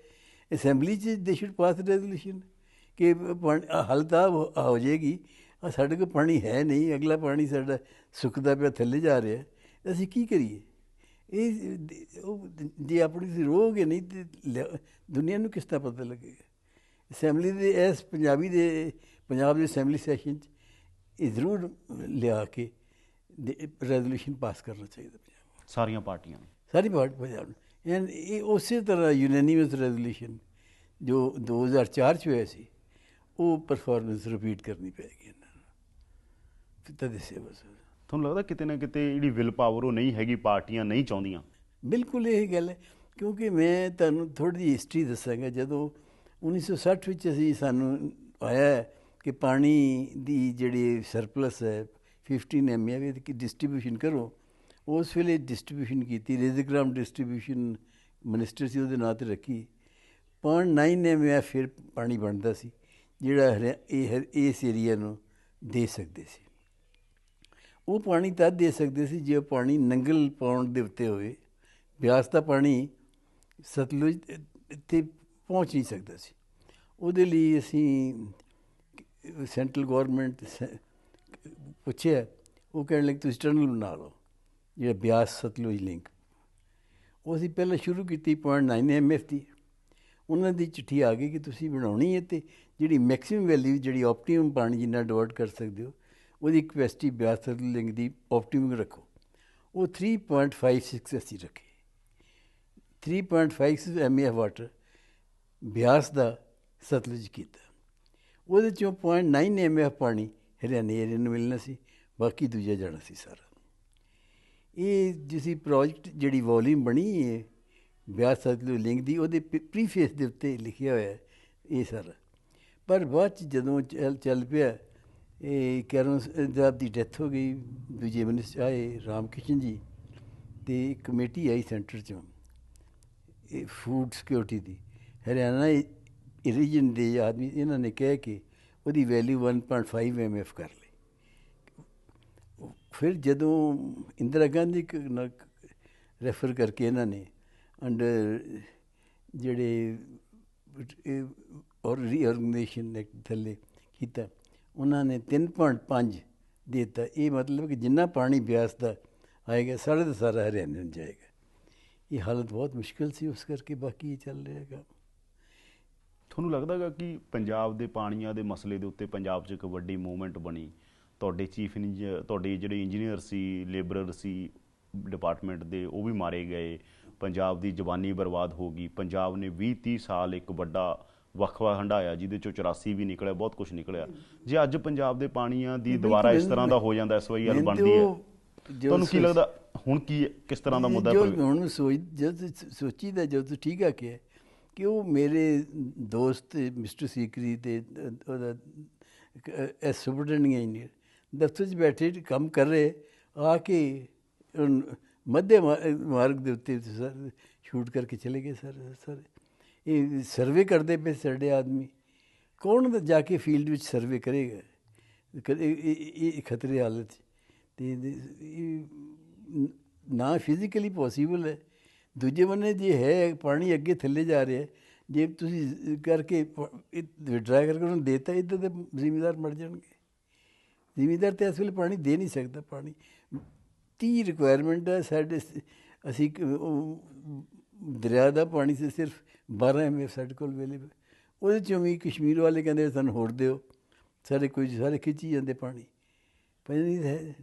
ਅਸੈਂਬਲੀ ਚ ਦੇ ਸ਼ੁੱਡ ਪਾਸ ਰੈਜ਼ੋਲੂਸ਼ਨ ਕਿ ਪਾਣੀ- ਹੱਲ ਤਾਂ ਹੋ ਹੋ ਜਾਏਗੀ ਸਾਡੇ ਕੋਲ ਪਾਣੀ ਹੈ ਨਹੀਂ ਅਗਲਾ ਪਾਣੀ ਸਾਡਾ ਸੁੱਕਦਾ ਪਿਆ ਥੱਲੇ ਜਾ ਰਿਹਾ ਅਸੀਂ ਕੀ ਕਰੀਏ ਇਹ ਜੇ ਆਪਣੀ ਤੁਸੀਂ ਰੋਗੇ ਨਹੀਂ ਤੇ ਲਿਆ- ਦੁਨੀਆ ਨੂੰ ਕਿਸ ਤਰ੍ਹਾਂ ਪਤਾ ਲੱਗੇਗਾ ਅਸੈਂਬਲੀ ਦੇ ਇਸ ਪੰਜਾਬੀ ਦੇ ਪੰਜਾਬ ਦੇ ਅਸੈਂਬਲੀ ਸੈਸ਼ਨ 'ਚ ਇਹ ਜ਼ਰੂਰ ਲਿਆ ਕੇ ਰੈਜ਼ੋਲੂਸ਼ਨ ਪਾਸ ਕਰਨਾ ਚਾਹੀਦਾ ਪੰਜਾਬ। ਸਾਰੀਆਂ ਪਾਰਟੀਆਂ ਨੂੰ। ਸਾਰੀ ਪੰਜਾਬ ਨੂੰ। ਐਂਡ ਇਹ ਉਸੇ ਤਰ੍ਹਾਂ ਯੂਨੈਨਿਮਸ ਰੈਜ਼ੋਲੂਸ਼ਨ ਜੋ 2004 ਚ ਹੋਇਆ ਸੀ ਉਹ ਪਰਫਾਰਮੈਂਸ ਰਿਪੀਟ ਕਰਨੀ ਪਏਗੀ ਇਹਨਾਂ ਨੂੰ। ਫਿਰ ਤਾਂ ਦੱਸੇ ਬਸ। ਤੁਹਾਨੂੰ ਲੱਗਦਾ ਕਿਤੇ ਨਾ ਕਿਤੇ ਜਿਹੜੀ ਵਿਲ ਪਾਵਰ ਉਹ ਨਹੀਂ ਹੈਗੀ ਪਾਰਟੀਆਂ ਨਹੀਂ ਚਾਹੁੰਦੀਆਂ? ਬਿਲਕੁਲ ਇਹ ਗੱਲ ਹੈ ਕਿਉਂਕਿ ਮੈਂ ਤੁਹਾਨੂੰ ਥੋੜੀ ਜਿਹੀ ਹਿਸਟਰੀ ਦੱਸਾਂਗਾ। ਜਦੋਂ 1960 ਵਿੱਚ ਅਸੀਂ ਸਾਨੂੰ ਆਇਆ ਕਿ ਪਾਣੀ ਦੀ ਜਿਹੜੀ ਸਰਪਲਸ ਹੈ 15 ਐਮਏ ਦੀ ਡਿਸਟ੍ਰੀਬਿਊਸ਼ਨ ਕਰੋ, ਉਸ ਵੇਲੇ ਡਿਸਟ੍ਰੀਬਿਊਸ਼ਨ ਕੀਤੀ ਰੇਜ਼ਗ੍ਰਾਮ ਡਿਸਟ੍ਰੀਬਿਊਸ਼ਨ ਮਿਨਿਸਟਰ ਸੀ, ਉਹਦੇ ਨਾਂ ਤੇ ਰੱਖੀ। 0.9 ਐਮਏ ਫਿਰ ਪਾਣੀ ਬਣਦਾ ਸੀ, ਜਿਹੜਾ ਹਰਿਆ- ਇਹ ਹਰ- ਇਸ ਏਰੀਆ ਨੂੰ ਦੇ ਸਕਦੇ ਸੀ। ਉਹ ਪਾਣੀ ਤਦ ਦੇ ਸਕਦੇ ਸੀ ਜੇ ਉਹ ਪਾਣੀ ਨੰਗਲ ਪਾਉਣ ਦੇ ਉੱਤੇ ਹੋਵੇ। ਬਿਆਸ ਦਾ ਪਾਣੀ ਸਤਲੁਜ ਤੇ ਪਹੁੰਚ ਨਹੀਂ ਸਕਦਾ ਸੀ। ਉਹਦੇ ਲਈ ਅਸੀਂ ਸੈਂਟਰਲ ਗਵਰਨਮੈਂਟ ਪੁੱਛਿਆ, ਉਹ ਕਹਿਣ ਲੱਗੇ, ਤੁਸੀਂ ਟਨਲ ਬਣਾ ਲਓ ਜਿਹੜਾ ਬਿਆਸ ਸਤਲੁਜ ਲਿੰਕ। ਉਹ ਅਸੀਂ ਪਹਿਲਾਂ ਸ਼ੁਰੂ ਕੀਤੀ 0.9 ਐਮਐਫ ਦੀ। ਉਹਨਾਂ ਦੀ ਚਿੱਠੀ ਆ ਗਈ ਕਿ ਤੁਸੀਂ ਬਣਾਉਣੀ ਹੈ ਤੇ ਜਿਹੜੀ ਮੈਕਸਿਮਮ ਵੈਲਿਊ ਜਿਹੜੀ ਆਪਟੀਮਮ ਪਾਣੀ ਜਿੰਨਾ ਡਿਵਰਟ ਕਰ ਸਕਦੇ ਹੋ, ਉਹਦੀ ਕਪੈਸਿਟੀ ਬਿਆਸ ਸਤਲੁਜ ਲਿੰਕ ਦੀ ਆਪਟੀਮਮ ਰੱਖੋ। ਉਹ 3.56 ਅਸੀਂ ਰੱਖੀ। 3.56 ਐਮਏ ਵਾਟਰ ਬਿਆਸ ਦਾ ਸਤਲੁਜ ਕੀਤਾ। ਉਹਦੇ ਚੋਂ 0.9 ਐਮਏ ਪਾਣੀ ਹਰਿਆਣੇ ਏਰੀਏ ਨੂੰ ਮਿਲਣਾ ਸੀ, ਬਾਕੀ ਦੂਜਾ ਜਾਣਾ ਸੀ ਸਾਰਾ। ਇਹ ਜਿਸੀ ਪ੍ਰੋਜੈਕਟ ਜਿਹੜੀ ਵੋਲਿਊਮ ਬਣੀ ਹੈ ਬਿਆਸ ਸਤਲੁਜ ਲਿੰਗ ਦੀ, ਉਹਦੇ ਪ੍ਰੀਫੇਸ ਦੇ ਉੱਤੇ ਲਿਖਿਆ ਹੋਇਆ ਇਹ ਸਾਰਾ। ਪਰ ਬਾਅਦ ਚ ਜਦੋਂ ਚੱਲ ਚੱਲ ਪਿਆ, ਇਹ ਕੈਰਨ ਸਾਹਿਬ ਦੀ ਡੈਥ ਹੋ ਗਈ, ਦੂਜੇ ਮਿਨਿਸਟਰ ਆਏ ਰਾਮ ਜੀ, ਤੇ ਕਮੇਟੀ ਆਈ ਸੈਂਟਰ ਚੋਂ, ਇਹ ਫੂਡ ਸਿਕਿਉਰਿਟੀ ਦੀ। ਹਰਿਆਣਾ ਰੀਜਨ ਦੇ ਆਦਮੀ, ਇਹਨਾਂ ਨੇ ਕਹਿ ਕੇ ਉਹਦੀ ਵੈਲਿਊ 1.5 ਐਮਐਫ ਕਰ ਲਈ। ਫਿਰ ਜਦੋਂ ਇੰਦਰਾ ਗਾਂਧੀ ਰੈਫਰ ਕਰਕੇ ਇਹਨਾਂ ਨੇ ਅੰਡਰ ਜਿਹੜੇ ਔਰ ਰੀਆਰਗੇਨਾਈਜੇਸ਼ਨ ਐਕਟ ਥੱਲੇ ਕੀਤਾ, ਉਹਨਾਂ ਨੇ 3.5 ਦਿੱਤਾ। ਇਹ ਮਤਲਬ ਕਿ ਜਿੰਨਾ ਪਾਣੀ ਬਿਆਸ ਦਾ ਆਏਗਾ, ਸਾਰਾ ਦਾ ਸਾਰਾ ਹਰਿਆਣੇ ਨੂੰ ਜਾਏਗਾ। ਇਹ ਹਾਲਤ ਬਹੁਤ ਮੁਸ਼ਕਿਲ ਸੀ, ਉਸ ਕਰਕੇ ਬਾਕੀ ਇਹ ਚੱਲ ਰਿਹਾ ਹੈਗਾ ਤੁਹਾਨੂੰ ਲੱਗਦਾ ਹੈਗਾ ਕਿ ਪੰਜਾਬ ਦੇ ਪਾਣੀਆਂ ਦੇ ਮਸਲੇ ਦੇ ਉੱਤੇ ਪੰਜਾਬ 'ਚ ਇੱਕ ਵੱਡੀ ਮੂਵਮੈਂਟ ਬਣੀ? ਤੁਹਾਡੇ ਚੀਫ ਇੰਜੀਨੀਅਰ ਤੁਹਾਡੇ ਜਿਹੜੇ ਇੰਜੀਨੀਅਰ ਸੀ ਲੇਬਰਰ ਸੀ ਡਿਪਾਰਟਮੈਂਟ ਦੇ ਉਹ ਵੀ ਮਾਰੇ ਗਏ। ਪੰਜਾਬ ਦੀ ਜਵਾਨੀ ਬਰਬਾਦ ਹੋ ਗਈ। ਪੰਜਾਬ ਨੇ 20 30 ਸਾਲ ਇੱਕ ਵੱਡਾ ਵਕਫਾ ਹੰਡਾਇਆ ਜਿਹਦੇ ਚੋਂ 84 ਵੀ ਨਿਕਲਿਆ ਬਹੁਤ ਕੁਝ ਨਿਕਲਿਆ। ਜੇ ਅੱਜ ਪੰਜਾਬ ਦੇ ਪਾਣੀਆਂ ਦੀ ਦੁਬਾਰਾ ਇਸ। ਤਰ੍ਹਾਂ ਦਾ ਹੋ ਜਾਂਦਾ ਐਸਵਾਈਐਲ ਬਣਦੀ ਹੈ। ਤੁਹਾਨੂੰ ਕੀ ਲੱਗਦਾ ਹੁਣ ਕੀ ਕਿਸ ਤਰ੍ਹਾਂ ਦਾ ਮੁੱਦਾ ਜੋ ਹੈ ਹੁਣ ਸੋਚ ਜਦ ਸੋਚੀ ਦਾ ਜੋ ਤੂੰ ਠੀਕ ਆ ਕਿ ਕਿ ਉਹ ਮੇਰੇ ਦੋਸਤ ਮਿਸਟਰ ਸੀਕਰੀ ਤੇ ਉਹਦਾ ਐਸ ਸੁਪਰਡੈਂਟਿੰਗ ਇੰਜੀਨੀਅਰ ਦਫ਼ਤਰ 'ਚ ਬੈਠੇ ਕੰਮ ਕਰ ਰਹੇ, ਆ ਕੇ ਉਨ- ਮੱਧੇ ਮਾਰਗ ਦੇ ਉੱਤੇ ਸਰ, ਸ਼ੂਟ ਕਰਕੇ ਚਲੇ ਗਏ ਸਰ ਸਰ। ਇਹ ਸਰਵੇ ਕਰਦੇ ਪਏ ਸਾਡੇ ਆਦਮੀ। ਕੌਣ ਜਾ ਕੇ ਫੀਲਡ ਵਿੱਚ ਸਰਵੇ ਕਰੇਗਾ? ਇਹ- ਖਤਰੇ ਹਾਲਤ 'ਚ। ਤੇ ਨਾ ਫਿਜ਼ੀਕਲੀ ਪੋਸੀਬਲ ਹੈ। ਦੂਜੇ ਬੰਨੇ ਜੇ ਹੈ, ਪਾਣੀ ਅੱਗੇ ਥੱਲੇ ਜਾ ਰਿਹਾ ਜੇ ਤੁਸੀਂ ਕਰਕੇ ਵਿਡਰਾ ਕਰਕੇ ਉਹਨੂੰ ਦੇਤਾ, ਇੱਧਰ ਦੇ ਜ਼ਿਮੀਦਾਰ ਮਰ ਜਾਣਗੇ। ਜ਼ਿਮੀਦਾਰ ਤੇ ਇਸ ਵੇਲੇ ਪਾਣੀ ਦੇ ਨਹੀਂ ਸਕਦਾ, ਪਾਣੀ। 30 ਰਿਕੁਆਇਰਮੈਂਟ ਹੈ, ਸਾਡੇ ਅਸੀਂ ਦਰਿਆ ਦਾ ਪਾਣੀ ਸੇ, ਸਿਰਫ 12 ਐਮਏ ਸਾਡੇ ਕੋਲ ਅਵੇਲੇਬਲ ਉਹਦੇ ਚੋਂ ਵੀ ਕਸ਼ਮੀਰ ਵਾਲੇ ਕਹਿੰਦੇ ਸਾਨੂੰ ਹੋਰ ਦਿਓ। ਸਾਰੇ ਕੋਈ, ਸਾਰੇ ਖਿੱਚੀ ਜਾਂਦੇ ਪਾਣੀ। ਪਰ ਨਹੀਂ ਹੈ।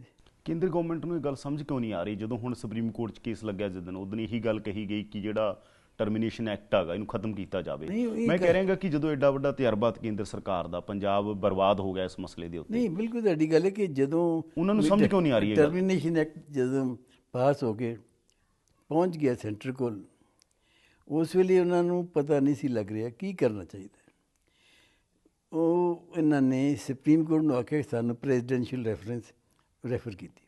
ਕੇਂਦਰ ਗਵਰਨਮੈਂਟ ਨੂੰ ਇਹ ਗੱਲ ਸਮਝ ਕਿਉਂ ਨਹੀਂ ਆ ਰਹੀ? ਜਦੋਂ ਹੁਣ ਸੁਪਰੀਮ ਕੋਰਟ 'ਚ ਕੇਸ ਲੱਗਿਆ ਜਿੱਦਣ ਉਦੋਂ ਇਹੀ ਗੱਲ ਕਹੀ ਗਈ ਕਿ ਜਿਹੜਾ ਟਰਮੀਨੇਸ਼ਨ ਐਕਟ ਹੈਗਾ ਇਹਨੂੰ ਖਤਮ ਕੀਤਾ ਜਾਵੇ। ਮੈਂ ਕਹਿ ਰਿਹਾਗਾ ਕਿ ਜਦੋਂ ਐਡਾ ਵੱਡਾ ਤਜਰਬਾ ਕੇਂਦਰ ਸਰਕਾਰ ਦਾ ਪੰਜਾਬ ਬਰਬਾਦ ਹੋ ਗਿਆ ਇਸ ਮਸਲੇ ਦੇ ਉੱਤੇ। ਨਹੀਂ ਬਿਲਕੁਲ ਤੁਹਾਡੀ ਗੱਲ ਹੈ ਕਿ ਜਦੋਂ ਉਹਨਾਂ ਨੂੰ ਸਮਝ ਕਿਉਂ ਨਹੀਂ ਆ ਰਹੀ ਗੱਲ? ਟਰਮੀਨੇਸ਼ਨ ਐਕਟ ਜਦੋਂ ਪਾਸ ਹੋ ਕੇ ਪਹੁੰਚ ਗਿਆ ਸੈਂਟਰ ਕੋਲ ਉਸ ਵੇਲੇ ਉਹਨਾਂ ਨੂੰ ਪਤਾ ਨਹੀਂ ਸੀ ਲੱਗ ਰਿਹਾ ਕੀ ਕਰਨਾ ਚਾਹੀਦਾ। ਉਹ ਇਹਨਾਂ ਨੇ ਸੁਪਰੀਮ ਕੋਰਟ ਨੂੰ ਆਖਿਆ ਸਾਨੂੰ ਪ੍ਰੈਜ਼ੀਡੈਂਸ਼ੀਅਲ ਰੈਫਰੈਂਸ ਰੈਫਰ ਕੀਤੀ।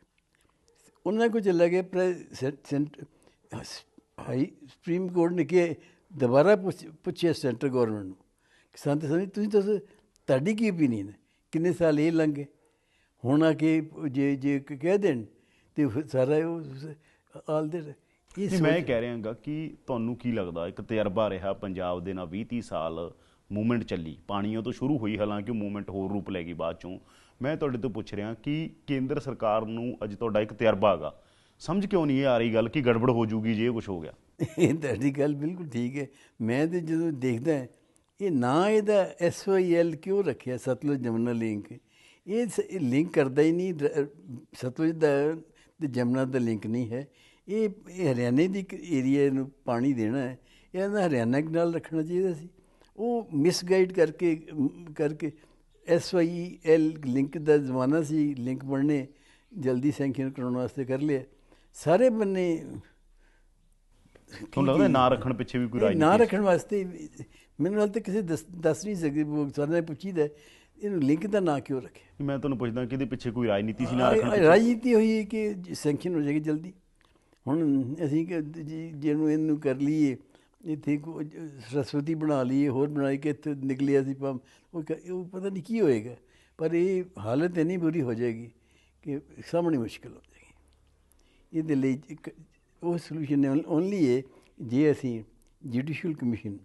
ਉਹਨਾਂ ਕੋਲ ਚੱਲਾ ਸੈਂਟ ਹਾਈ ਸੁਪਰੀਮ ਕੋਰਟ ਨੇ ਕਿ ਦੁਬਾਰਾ ਪੁੱਛ- ਪੁੱਛਿਆ ਸੈਂਟਰ ਗਵਰਨਮੈਂਟ ਨੂੰ ਕਿ ਸੰਤ ਸਮਝ ਤੁਸੀਂ ਦੱਸੋ ਤੁਹਾਡੀ ਕੀ ਓਪੀਨੀਅਨ ਹੈ? ਕਿੰਨੇ ਸਾਲ ਇਹ ਲੰਘੇ ਹੁਣ ਆ ਕੇ ਜੇ ਜੇ ਕਹਿ ਦੇਣ ਤੇ ਸਾਰਾ ਉਹ ਆਲ ਦੇ ਨਹੀਂ ਮੈਂ ਕਹਿ ਰਿਹਾਗਾ ਕਿ ਤੁਹਾਨੂੰ ਕੀ ਲੱਗਦਾ? ਇੱਕ ਤਜਰਬਾ ਰਿਹਾ ਪੰਜਾਬ ਦੇ ਨਾਲ 20 30 ਸਾਲ ਮੂਵਮੈਂਟ ਚੱਲੀ। ਪਾਣੀਆਂ ਤੋਂ ਸ਼ੁਰੂ ਹੋਈ ਹਾਲਾਂਕਿ ਉਹ ਮੂਵਮੈਂਟ ਹੋਰ ਰੂਪ ਲੈ ਗਈ ਬਾਅਦ ਚੋਂ। ਮੈਂ ਤੁਹਾਡੇ ਤੋਂ ਪੁੱਛ ਰਿਹਾ ਕਿ ਕੇਂਦਰ ਸਰਕਾਰ ਨੂੰ ਅੱਜ ਤੁਹਾਡਾ ਇੱਕ ਤਜਰਬਾ ਹੈਗਾ। ਸਮਝ ਕਿਉਂ ਨਹੀਂ ਇਹ ਆ ਰਹੀ ਗੱਲ ਕਿ ਗੜਬੜ ਹੋ ਜੂਗੀ ਜੇ ਇਹ ਕੁਝ ਹੋ ਗਿਆ? ਇਹ ਤੁਹਾਡੀ ਗੱਲ ਬਿਲਕੁਲ ਠੀਕ ਹੈ। ਮੈਂ ਤੇ ਜਦੋਂ ਦੇਖਦਾ ਇਹ ਨਾ ਇਹਦਾ ਐਸ ਐਲ ਕਿਉਂ ਰੱਖਿਆ ਸਤਲੁਜ ਜਮਨਾ ਲਿੰਕ? ਇਹ ਸ- ਲਿੰਕ ਕਰਦਾ ਹੀ ਨਹੀਂ ਸਤਲੁਜ ਦਾ ਤੇ ਜਮਨਾ ਦਾ ਲਿੰਕ ਨਹੀਂ ਹੈ। ਇਹ ਹਰਿਆਣੇ ਦੀ ਏਰੀਆ ਨੂੰ ਪਾਣੀ ਦੇਣਾ ਹੈ। ਇਹਦਾ ਹਰਿਆਣਾ ਨਾਲ ਰੱਖਣਾ ਚਾਹੀਦਾ ਸੀ। ਉਹ ਮਿਸਗਾਈਡ ਕਰਕੇ ਕਰਕੇ ਐਸ ਵਾਈ ਐਲ ਲਿੰਕ ਦਾ ਜ਼ਮਾਨਾ ਸੀ ਲਿੰਕ ਬਣਨੇ ਜਲਦੀ ਸੈਂਕਸ਼ਨ ਕਰਾਉਣ ਵਾਸਤੇ ਕਰ ਲਿਆ। ਸਾਰੇ ਬੰਨੇ ਤੁਹਾਨੂੰ ਲੱਗਦਾ ਨਾ ਰੱਖਣ ਪਿੱਛੇ ਵੀ ਕੋਈ ਇਹ ਨਾ ਰਾਜਨੀਤੀ ਰੱਖਣ ਵਾਸਤੇ ਮੈਨੂੰ ਹਾਲ ਤੱਕ ਕਿਸੇ ਦੱਸ ਨਹੀਂ ਸਕਦੇ ਸਾਰਿਆਂ ਨੇ ਪੁੱਛੀਦਾ ਇਹਨੂੰ ਲਿੰਕ ਦਾ ਨਾਂ ਕਿਉਂ ਰੱਖਿਆ? ਮੈਂ ਤੁਹਾਨੂੰ ਪੁੱਛਦਾ ਕਿ ਇਹਦੇ ਪਿੱਛੇ ਕੋਈ ਰਾਜਨੀਤੀ ਸੀ ਨਾ ਰੱਖਣ ਪਿੱਛੇ? ਰਾਜਨੀਤੀ ਹੋਈ ਹੈ ਕਿ ਸੈਂਕਸ਼ਨ ਹੋ ਜਾਏਗੀ ਜਲਦੀ। ਹੁਣ ਅਸੀਂ ਕਿ ਜਿਹਨੂੰ ਇਹਨੂੰ ਕਰ ਲਈਏ ਇੱਥੇ ਕੋ- ਸਰਸਵਤੀ ਬਣਾ ਲਈਏ ਹੋਰ ਬਣਾਈ ਕਿ ਇੱਥੇ ਨਿਕਲਿਆ ਸੀ ਪੰਮ ਉਹ ਕ- ਉਹ ਪਤਾ ਨਹੀਂ ਕੀ ਹੋਏਗਾ। ਪਰ ਇਹ ਹਾਲਤ ਇੰਨੀ ਬੁਰੀ ਹੋ ਜਾਏਗੀ ਕਿ ਸਾਹਮਣੇ ਮੁਸ਼ਕਲ ਹੋ ਜਾਏਗੀ। ਇਹਦੇ ਲਈ ਇੱਕ, ਉਹ ਸੋਲੂਸ਼ਨ ਓਨਲੀ ਹੈ ਜੇ ਅਸੀਂ ਜੁਡੀਸ਼ੀਅਲ ਕਮਿਸ਼ਨ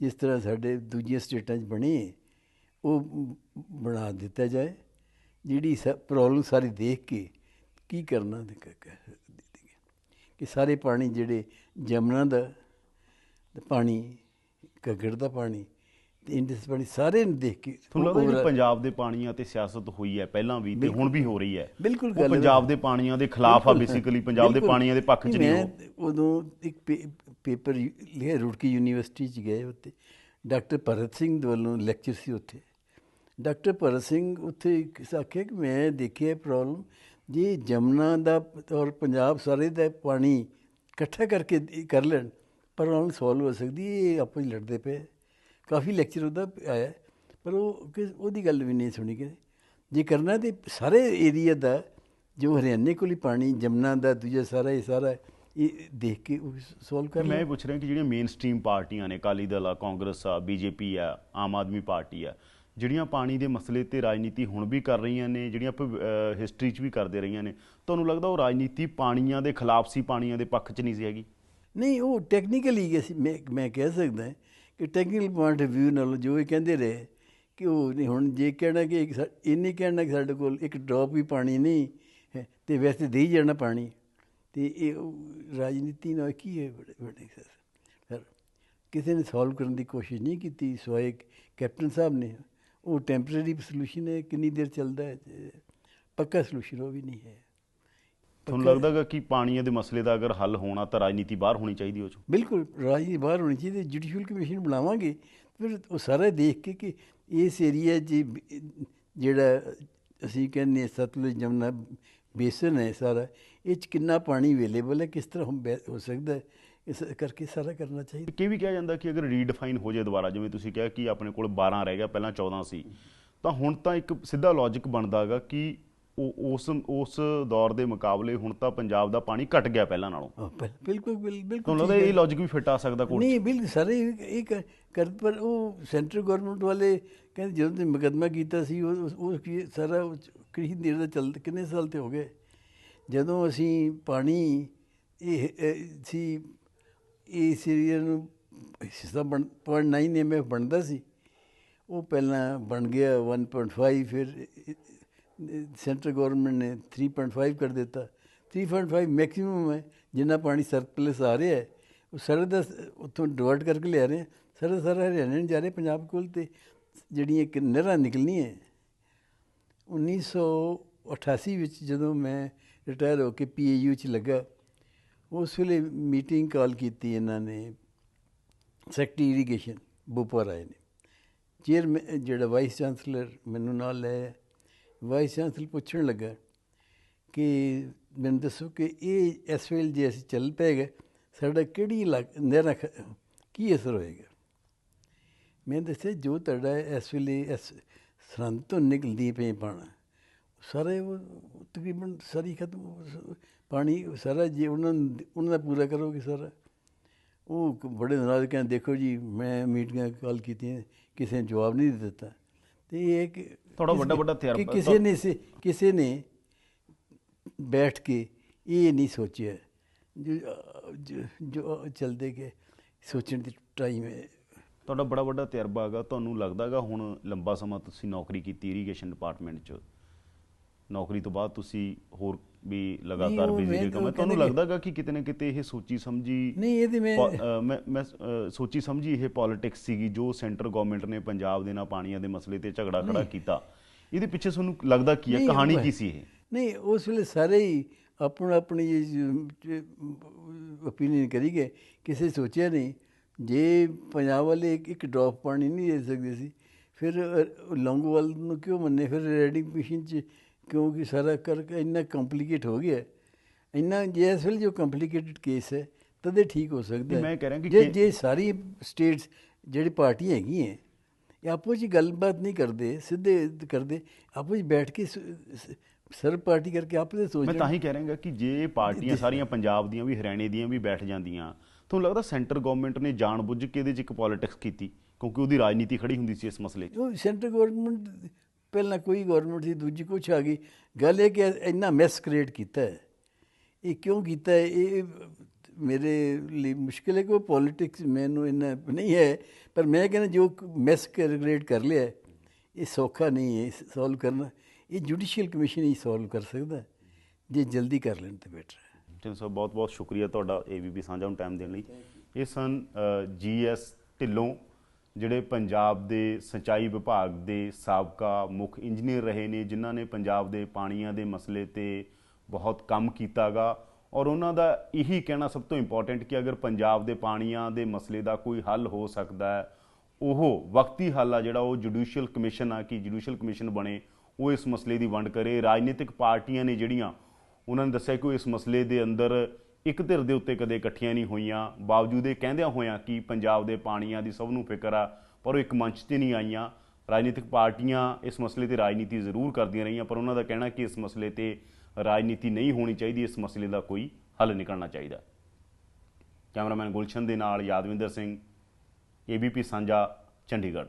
ਜਿਸ ਤਰ੍ਹਾਂ ਸਾਡੇ ਦੂਜੀਆਂ ਸਟੇਟਾਂ 'ਚ ਬਣੀ ਹੈ, ਉਹ ਬਣਾ ਦਿੱਤਾ ਜਾਏ। ਜਿਹੜੀ ਪ੍ਰੋਬਲਮ ਸਾਰੀ ਦੇਖ ਕੇ ਕੀ ਕਰਨਾ ਕਿ ਸਾਰੇ ਪਾਣੀ ਜਿਹੜੇ ਜਮਨਾ ਦਾ ਤੇ ਪਾਣੀ ਘੱਗਰ ਦਾ ਪਾਣੀ ਤੇ ਇੰਡਸ ਪਾਣੀ ਸਾਰੇ ਨੂੰ ਦੇਖ ਕੇ ਤੁਹਾਨੂੰ ਲੱਗਦਾ ਜਿਹੜੀ overall- ਪੰਜਾਬ ਦੇ ਪਾਣੀਆਂ ਤੇ ਸਿਆਸਤ ਹੋਈ ਹੈ ਪਹਿਲਾਂ ਵੀ ਤੇ ਹੁਣ ਵੀ ਹੋ ਰਹੀ ਹੈ ਬਿਲਕੁਲ ਗੱਲ। ਪੰਜਾਬ ਦੇ ਪਾਣੀਆਂ ਦੇ ਖਿਲਾਫ ਆ। ਬੇਸਿਕਲੀ ਪੰਜਾਬ ਦੇ। ਪਾਣੀਆਂ ਦੇ ਪੱਖ 'ਚ ਨਹੀਂ ਮੈਂ ਉਦੋਂ ਇੱਕ ਪੇਪਰ ਲਿਖਿਆ ਰੁੜਕੀ ਯੂਨੀਵਰਸਿਟੀ 'ਚ ਗਏ ਉੱਥੇ ਡਾਕਟਰ ਭਰਤ ਸਿੰਘ ਦੇ ਵੱਲੋਂ ਲੈਕਚਰ ਸੀ ਉੱਥੇ ਡਾਕਟਰ ਭਰਤ ਸਿੰਘ ਉੱਥੇ ਆਖਿਆ ਕਿ ਮੈਂ ਦੇਖਿਆ ਪ੍ਰੋਬਲਮ ਜੇ ਜਮਨਾ ਦਾ ਔਰ ਪੰਜਾਬ ਸਾਰੇ ਦਾ ਪਾਣੀ ਇਕੱਠਾ ਕਰਕੇ ਕਰ ਲੈਣ ਪ੍ਰੋਬਲਮ ਸੋਲਵ ਹੋ ਸਕਦੀ ਹੈ। ਇਹ ਆਪਸ 'ਚ ਲੜਦੇ ਪਏ ਕਾਫੀ ਲੈਕਚਰ ਉਹਦਾ ਆਇਆ ਪਰ ਉਹ ਕਿ ਉਹਦੀ ਗੱਲ ਵੀ ਨਹੀਂ ਸੁਣੀ ਕਿ ਜੇ ਕਰਨਾ ਤੇ ਸਾਰੇ ਏਰੀਆ ਦਾ ਜੋ ਹਰਿਆਣੇ ਕੋਲ ਹੀ ਪਾਣੀ ਜਮਨਾ ਦਾ ਦੂਜਾ ਸਾਰਾ ਇਹ ਸਾਰਾ ਇਹ ਦੇਖ ਕੇ ਉਹ ਸੋਲਵ ਕਰ ਮੈਂ ਪੁੱਛ ਰਿਹਾ ਕਿ ਜਿਹੜੀਆਂ ਮੇਨ ਸਟ੍ਰੀਮ ਪਾਰਟੀਆਂ ਨੇ ਅਕਾਲੀ ਦਲ ਆ ਕਾਂਗਰਸ ਆ ਬੀਜੇਪੀ ਆ ਆਮ ਆਦਮੀ ਪਾਰਟੀ ਆ ਜਿਹੜੀਆਂ ਪਾਣੀ ਦੇ ਮਸਲੇ ਤੇ ਰਾਜਨੀਤੀ ਹੁਣ ਵੀ ਕਰ ਰਹੀਆਂ ਨੇ ਜਿਹੜੀਆਂ ਹਿਸਟਰੀ 'ਚ ਵੀ ਕਰਦੇ ਰਹੀਆਂ ਨੇ ਤੁਹਾਨੂੰ ਲੱਗਦਾ ਉਹ ਰਾਜਨੀਤੀ ਪਾਣੀਆਂ ਦੇ ਖਿਲਾਫ ਸੀ ਪਾਣੀਆਂ ਦੇ ਪੱਖ 'ਚ ਨਹੀਂ ਸੀ ਹੈਗੀ? ਨਹੀਂ, ਉਹ ਟੈਕਨੀਕਲੀ ਅਸੀਂ ਮੈਂ ਮੈਂ ਕਹਿ ਸਕਦਾ ਕਿ ਟੈਕਨੀਕਲ ਪੁਆਇੰਟ ਆਫ View ਨਾਲ ਜੋ ਇਹ ਕਹਿੰਦੇ ਰਹੇ ਕਿ ਉਹ ਨਹੀਂ, ਹੁਣ ਜੇ ਕਹਿਣਾ ਕਿ ਇੱਕ ਸਾ- ਇਹ ਨਹੀਂ ਕਹਿਣਾ ਕਿ ਸਾਡੇ ਕੋਲ ਇੱਕ ਡ੍ਰੌਪ ਵੀ ਪਾਣੀ ਨਹੀਂ ਹੈ, ਤੇ ਵੈਸੇ ਦੇ ਹੀ ਜਾਣਾ ਪਾਣੀ, ਤੇ ਇਹ ਰਾਜਨੀਤੀ ਨਾਲ ਕੀ ਹੈ ਬੜੇ ਬੜੇ ਸਰ? ਕਿਸੇ ਨੇ ਸੋਲਵ ਕਰਨ ਦੀ ਕੋਸ਼ਿਸ਼ ਨਹੀਂ ਕੀਤੀ ਸੋਏ ਕੈਪਟਨ ਸਾਹਿਬ ਨੇ, ਉਹ ਟੈਂਪਰੇਰੀ ਸੋਲੂਸ਼ਨ ਹੈ, ਕਿੰਨੀ ਦੇਰ ਚੱਲਦਾ ਹੈ ਪੱਕਾ ਸੋਲੂਸ਼ਨ ਉਹ ਵੀ ਨਹੀਂ ਹੈ। ਤੁਹਾਨੂੰ ਲੱਗਦਾਗਾ ਕਿ ਪਾਣੀਆਂ ਦੇ ਮਸਲੇ ਦਾ ਅਗਰ ਹੱਲ ਹੋਣਾ ਤਾਂ ਰਾਜਨੀਤੀ ਬਾਹਰ ਹੋਣੀ ਚਾਹੀਦੀ ਉਹ 'ਚੋਂ? ਬਿਲਕੁਲ ਰਾਜੀ ਬਾਹਰ ਹੋਣੀ ਚਾਹੀਦੀ ਜੁਡੀਸ਼ੀਅਲ ਕਮਿਸ਼ਨ ਬਣਾਵਾਂਗੇ। ਫਿਰ ਉਹ ਸਾਰਾ ਦੇਖ ਕੇ ਕਿ ਇਸ ਏਰੀਆ 'ਚ ਜਿਹੜਾ ਅਸੀਂ ਕਹਿੰਦੇ ਸਤਲੁਜ ਜਮਨਾ ਬੇਸਨ ਹੈ ਸਾਰਾ ਇਹ 'ਚ ਕਿੰਨਾ ਪਾਣੀ ਅਵੇਲੇਬਲ ਹੈ ਕਿਸ ਤਰ੍ਹਾਂ ਹੋ ਹੋ ਸਕਦਾ ਹੈ ਇਸ ਕਰਕੇ ਸਾਰਾ ਕਰਨਾ ਚਾਹੀਦਾ। ਕਿ ਵੀ ਕਿਹਾ ਜਾਂਦਾ ਕਿ ਅਗਰ ਰੀਡਿਫਾਈਨ ਹੋ ਜਾਏ ਦੁਬਾਰਾ ਜਿਵੇਂ ਤੁਸੀਂ ਕਿਹਾ ਕਿ ਆਪਣੇ ਕੋਲ 12 ਰਹਿ ਗਿਆ ਪਹਿਲਾਂ 14 ਸੀ। ਤਾਂ ਹੁਣ ਤਾਂ ਇੱਕ ਸਿੱਧਾ ਲੌਜੀਕ ਬਣਦਾਗਾ ਕਿ ਉਸ ਉਸ ਦੌਰ ਦੇ ਮੁਕਾਬਲੇ ਹੁਣ ਤਾਂ ਪੰਜਾਬ ਦਾ ਪਾਣੀ ਘਟ ਗਿਆ ਪਹਿਲਾਂ ਨਾਲੋਂ ਬਿਲਕੁਲ ਬਿਲ- ਬਿਲਕੁਲ ਤੁਹਾਨੂੰ ਲੱਗਦਾ। ਇਹ ਲੌਜੀਕ ਵੀ ਫਿੱਟ ਆ ਸਕਦਾ 'ਚ? ਨਹੀਂ ਬਿਲਕੁਲ ਸਾਰੇ ਇਹ ਕਰ- ਕਰ ਪਰ ਉਹ ਸੈਂਟਰ ਗਵਰਨਮੈਂਟ ਵਾਲੇ ਕਹਿੰਦੇ ਜਦੋਂ ਤੇ ਮੁਕੱਦਮਾ ਕੀਤਾ ਸੀ ਉਹ ਉਹ ਕੀ ਸਾਰਾ ਉਹ ਕਿੰਨੀ ਦੇਰ ਦਾ ਚੱਲ ਕਿੰਨੇ ਸਾਲ ਤੇ ਹੋ ਗਏ ਜਦੋਂ ਅਸੀਂ ਪਾਣੀ ਇਹ ਇਹ ਸੀ ਇਸ ਏਰੀਆ ਨੂੰ ਹਿੱਸਾ ਬਣ 0.9 ਐਮਐਫ ਬਣਦਾ ਸੀ ਉਹ ਪਹਿਲਾਂ ਬਣ ਗਿਆ 1.5 ਫਿਰ ਸੈਂਟਰ ਗਵਰਨਮੈਂਟ ਨੇ 3.5 ਕਰ ਦਿੱਤਾ। 3.5 ਮੈਕਸਿਮਮ ਹੈ, ਜਿੰਨਾ ਪਾਣੀ ਸਰਪਲਸ ਆ ਰਿਹਾ ਹੈ, ਉਹ ਸਾਰਾ ਦਾ ਉੱਥੋਂ ਡਿਵਰਟ ਕਰਕੇ ਲਿਆ ਰਹੇ ਸਾਰਾ ਸਾਰਾ ਹਰਿਆਣੇ ਨੂੰ ਜਾ ਰਿਹਾ, ਪੰਜਾਬ ਕੋਲ ਤੇ ਜਿਹੜੀਆਂ ਇੱਕ ਨਹਿਰਾਂ ਨਿਕਲਣੀਆਂ 1988 ਵਿੱਚ ਜਦੋਂ ਮੈਂ ਰਿਟਾਇਰ ਹੋ ਕੇ ਪੀਏਯੂ ਚ ਲੱਗਾ, ਉਸ ਵੇਲੇ ਮੀਟਿੰਗ ਕਾਲ ਕੀਤੀ ਇਹਨਾਂ ਨੇ। ਸੈਕਟਰੀ ਇਰੀਗੇਸ਼ਨ ਬੁਪਰ ਆਏ ਨੇ। ਚੇਅਰ ਜਿਹੜਾ ਵਾਈਸ ਚਾਂਸਲਰ ਮੈਨੂੰ ਨਾਲ ਲੈ ਵਾਈਸ ਚਾਂਸਲਰ ਪੁੱਛਣ ਲੱਗਾ ਕਿ ਮੈਨੂੰ ਦੱਸੋ ਕਿ ਇਹ ਇਸ ਵੇਲੇ ਜੇ ਅਸੀਂ ਚੱਲ ਪਏਗਾ ਸਾਡਾ ਕਿਹੜੀ ਇਲਾਕ- ਨਹਿਰਾਂ ਖ- ਕੀ ਅਸਰ ਹੋਏਗਾ? ਮੈਂ ਦੱਸਿਆ, ਜੋ ਤੁਹਾਡਾ ਇਸ ਵੇਲੇ ਇਸ ਸਰਹੰਦ ਤੋਂ ਨਿਕਲਦੀ ਪਈ ਪਾਣਾ, ਸਾਰੇ ਉਹ ਤਕਰੀਬਨ ਸਾਰੀ ਖਤਮ, ਪਾਣੀ ਸਾਰਾ ਜੇ ਉਹਨਾਂ ਉਹਨਾਂ ਦਾ ਪੂਰਾ ਕਰੋਗੇ ਸਾਰਾ? ਉਹ ਬੜੇ ਨਾਰਾਜ਼, ਕਹਿੰਦੇ, ਦੇਖੋ ਜੀ, ਮੈਂ ਮੀਟਿੰਗਾਂ ਕਾਲ ਕੀਤੀਆਂ, ਕਿਸੇ ਨੇ ਜਵਾਬ ਨਹੀਂ ਦਿੱਤਾ। ਤੇ ਇਹ ਕਿ ਕਿਸੇ- ਵੱਡਾ- ਵੱਡਾ ਕਿ ਤਜਰਬਾ- ਕਿਸੇ ਨੇ ਸੇ- ਕਿਸੇ ਨੇ ਬੈਠ ਕੇ ਇਹ ਨਹੀਂ ਸੋਚਿਆ। ਜੋ ਚਲਦੇ ਕੇ ਸੋਚਣ ਦੀ ਟਾਈਮ ਹੈ। ਤੁਹਾਡਾ ਬੜਾ ਵੱਡਾ ਤਜਰਬਾ ਹੈਗਾ। ਤੁਹਾਨੂੰ ਲੱਗਦਾਗਾ ਹੁਣ ਲੰਬਾ ਸਮਾਂ ਤੁਸੀਂ ਨੌਕਰੀ ਕੀਤੀ ਇਰੀਗੇਸ਼ਨ ਡਿਪਾਰਟਮੈਂਟ 'ਚ। ਨੌਕਰੀ ਤੋਂ ਬਾਅਦ ਤੁਸੀਂ ਹੋਰ ਵੀ ਲਗਾਤਾਰ ਉਹ ਬਿਜ਼ੀ ਮੈਂ- ਰਹੇ ਉਹ ਮੈਂ ਤੁਹਾਨੂੰ ਲੱਗਦਾਗਾ ਕਿ ਕਿਤੇ ਨਾ ਕਿਤੇ ਇਹ ਸੋਚੀ ਸਮਝੀ ਨਹੀਂ ਇਹ ਤੇ ਮੈਂ ਮੈਂ ਮੈਂ ਸੋਚੀ ਸਮਝੀ ਇਹ ਪੋਲਿਟਿਕਸ ਸੀਗੀ ਜੋ ਸੈਂਟਰ ਗਵਰਨਮੈਂਟ ਨੇ ਪੰਜਾਬ ਦੇ ਨਾਲ ਪਾਣੀਆਂ ਦੇ ਮਸਲੇ ਤੇ ਝਗੜਾ ਖੜਾ ਕੀਤਾ। ਇਹਦੇ ਪਿੱਛੇ ਤੁਹਾਨੂੰ ਲੱਗਦਾ ਕੀ ਹੈ? ਕਹਾਣੀ ਕੀ ਸੀ ਇਹ? ਨਹੀਂ ਉਸ ਵੇਲੇ ਸਾਰੇ ਹੀ ਆਪਣਾ ਆਪਣੀ ਓਪੀਨੀਅਨ ਕਰੀ ਗਏ। ਕਿਸੇ ਸੋਚਿਆ ਨਹੀਂ। ਜੇ ਪੰਜਾਬ ਵਾਲੇ ਇੱਕ ਇੱਕ ਡ੍ਰੌਪ ਪਾਣੀ ਨਹੀਂ ਦੇ ਸਕਦੇ ਸੀ ਫਿਰ ਲੌਂਗੋਵਾਲ ਨੂੰ ਕਿਉਂ ਮੰਨੇ? ਫਿਰ ਰੈਡਿੰਗ ਮਸ਼ੀਨ 'ਚ ਕਿਉਂਕਿ ਸਾਰਾ ਕਰਕੇ ਇੰਨਾ ਕੰਪਲਿਕੇਟ ਹੋ ਗਿਆ ਇੰਨਾ ਜੇ ਇਸ ਵੇਲੇ ਜੋ ਕੰਪਲਿਕੇਟਡ ਕੇਸ ਹੈ ਤਦੇ ਠੀਕ ਹੋ ਸਕਦਾ ਹੈ। ਮੈਂ ਕਹਿ ਰਿਹਾ ਕਿ ਜੇ ਜੇ ਸਾਰੀ ਸਟੇਟਸ ਜਿਹੜੀ ਪਾਰਟੀਆਂ ਹੈਗੀਆਂ ਇਹ ਆਪੋ ਵਿੱਚ ਗੱਲਬਾਤ ਨਹੀਂ ਕਰਦੇ ਸਿੱਧੇ ਕਰਦੇ ਆਪੋ ਵਿੱਚ ਬੈਠ ਕੇ ਸ- ਸ- ਸਰਬ ਪਾਰਟੀ ਕਰਕੇ ਆਪਸ ਵਿੱਚ ਮੈਂ ਸੋਚ ਤਾਂ ਹੀ ਕਹਿ ਰਿਹਾਗਾ ਕਿ ਜੇ ਪਾਰਟੀਆਂ ਸਾਰੀਆਂ ਪੰਜਾਬ ਦੀਆਂ ਵੀ ਹਰਿਆਣੇ ਦੀਆਂ ਵੀ ਬੈਠ ਜਾਂਦੀਆਂ ਤੁਹਾਨੂੰ ਲੱਗਦਾ ਸੈਂਟਰ ਗਵਰਨਮੈਂਟ ਨੇ ਜਾਣਬੁੱਝ ਕੇ ਇਹਦੇ 'ਚ ਇੱਕ ਪੋਲਿਟਿਕਸ ਕੀਤੀ? ਕਿਉਂਕਿ ਉਹਦੀ ਰਾਜਨੀਤੀ ਖੜੀ ਹੁੰਦੀ ਸੀ ਇਸ ਮਸਲੇ 'ਚ। ਉਹ ਸੈਂਟਰ ਗਵਰਨਮੈਂਟ ਪਹਿਲਾਂ ਕੋਈ ਗਵਰਨਮੈਂਟ ਸੀ, ਦੂਜੀ ਕੁਛ ਆ ਗਈ। ਗੱਲ ਇਹ ਕਿ ਇੰਨਾ ਮਿਸ ਕ੍ਰੀਏਟ ਕੀਤਾ ਹੈ। ਇਹ ਕਿਉਂ ਕੀਤਾ ਹੈ? ਇਹ ਮੇਰੇ ਲਈ ਮੁਸ਼ਕਿਲ ਹੈ ਕਿ ਉਹ ਪੋਲਿਟਿਕਸ ਮੈਨੂੰ ਇੰਨਾ ਨਹੀਂ ਹੈ, ਪਰ ਮੈਂ ਕਹਿੰਦਾ ਜੋ ਮੈਸ ਕ੍ਰੀਏਟ ਕਰ ਲਿਆ ਇਹ ਸੌਖਾ ਨਹੀਂ ਹੈ ਸੋਲਵ ਕਰਨਾ। ਇਹ ਜੁਡੀਸ਼ੀਅਲ ਕਮਿਸ਼ਨ ਹੀ ਸੋਲਵ ਕਰ ਸਕਦਾ ਜੇ ਜਲਦੀ ਕਰ ਲੈਣ ਤਾਂ ਬੈਟਰ ਹੈ। ਢਿੱਲ ਸਾਹਿਬ ਬਹੁਤ ਬਹੁਤ ਸ਼ੁਕਰੀਆ ਤੁਹਾਡਾ ਏਬੀਪੀ ਸਾਂਝਾ ਨੂੰ ਟਾਈਮ ਦੇਣ ਲਈ। ਇਹ ਸਨ ਜੀਐਸ ਢਿੱਲੋਂ ਜਿਹੜੇ ਪੰਜਾਬ ਦੇ ਸਿੰਚਾਈ ਵਿਭਾਗ ਦੇ ਸਾਬਕਾ ਮੁੱਖ ਇੰਜੀਨੀਅਰ ਰਹੇ ਨੇ, ਜਿਨ੍ਹਾਂ ਨੇ ਪੰਜਾਬ ਦੇ ਪਾਣੀਆਂ ਦੇ ਮਸਲੇ ਤੇ ਬਹੁਤ ਕੰਮ ਕੀਤਾਗਾ। ਔਰ ਉਹਨਾਂ ਦਾ ਇਹੀ ਕਹਿਣਾ ਸਭ ਤੋਂ ਇੰਪੋਰਟੈਂਟ ਕਿ ਅਗਰ ਪੰਜਾਬ ਦੇ ਪਾਣੀਆਂ ਦੇ ਮਸਲੇ ਦਾ ਕੋਈ ਹੱਲ ਹੋ ਸਕਦਾ ਹੈ, ਉਹ ਵਕਤੀ ਹੱਲ ਆ ਜਿਹੜਾ ਉਹ ਜੁਡੀਸ਼ੀਅਲ ਕਮਿਸ਼ਨ ਆ, ਕਿ ਜੁਡੀਸ਼ੀਅਲ ਕਮਿਸ਼ਨ ਬਣੇ, ਉਹ ਇਸ ਮਸਲੇ ਦੀ ਵੰਡ ਕਰੇ। ਰਾਜਨੀਤਿਕ ਪਾਰਟੀਆਂ ਨੇ ਜਿਹੜੀਆਂ, ਉਹਨਾਂ ਨੇ ਦੱਸਿਆ ਕਿ ਉਹ ਇਸ ਮਸਲੇ ਦੇ ਅੰਦਰ ਇੱਕ ਧਿਰ ਦੇ ਉੱਤੇ ਕਦੇ ਇਕੱਠੀਆਂ ਨਹੀਂ ਹੋਈਆਂ। ਬਾਵਜੂਦ ਇਹ ਕਹਿੰਦਿਆਂ ਹੋਇਆਂ ਕਿ ਪੰਜਾਬ ਦੇ ਪਾਣੀਆਂ ਦੀ ਸਭ ਨੂੰ ਫਿਕਰ ਆ, ਪਰ ਉਹ ਇੱਕ ਮੰਚ ਤੇ ਨਹੀਂ ਆਈਆਂ। ਰਾਜਨੀਤਿਕ ਪਾਰਟੀਆਂ ਇਸ ਮਸਲੇ ਤੇ ਰਾਜਨੀਤੀ ਜ਼ਰੂਰ ਕਰਦੀਆਂ ਰਹੀਆਂ, ਪਰ ਉਹਨਾਂ ਦਾ ਕਹਿਣਾ ਕਿ ਇਸ ਮਸਲੇ ਤੇ ਰਾਜਨੀਤੀ ਨਹੀਂ ਹੋਣੀ ਚਾਹੀਦੀ, ਇਸ ਮਸਲੇ ਦਾ ਕੋਈ ਹੱਲ ਨਿਕਲਣਾ ਚਾਹੀਦਾ। ਕੈਮਰਾਮੈਨ ਗੁਲਸ਼ਨ ਦੇ ਨਾਲ ਯਾਦਵਿੰਦਰ ਸਿੰਘ, ਏਬੀਪੀ ਸਾਂਝਾ, ਚੰਡੀਗੜ੍ਹ।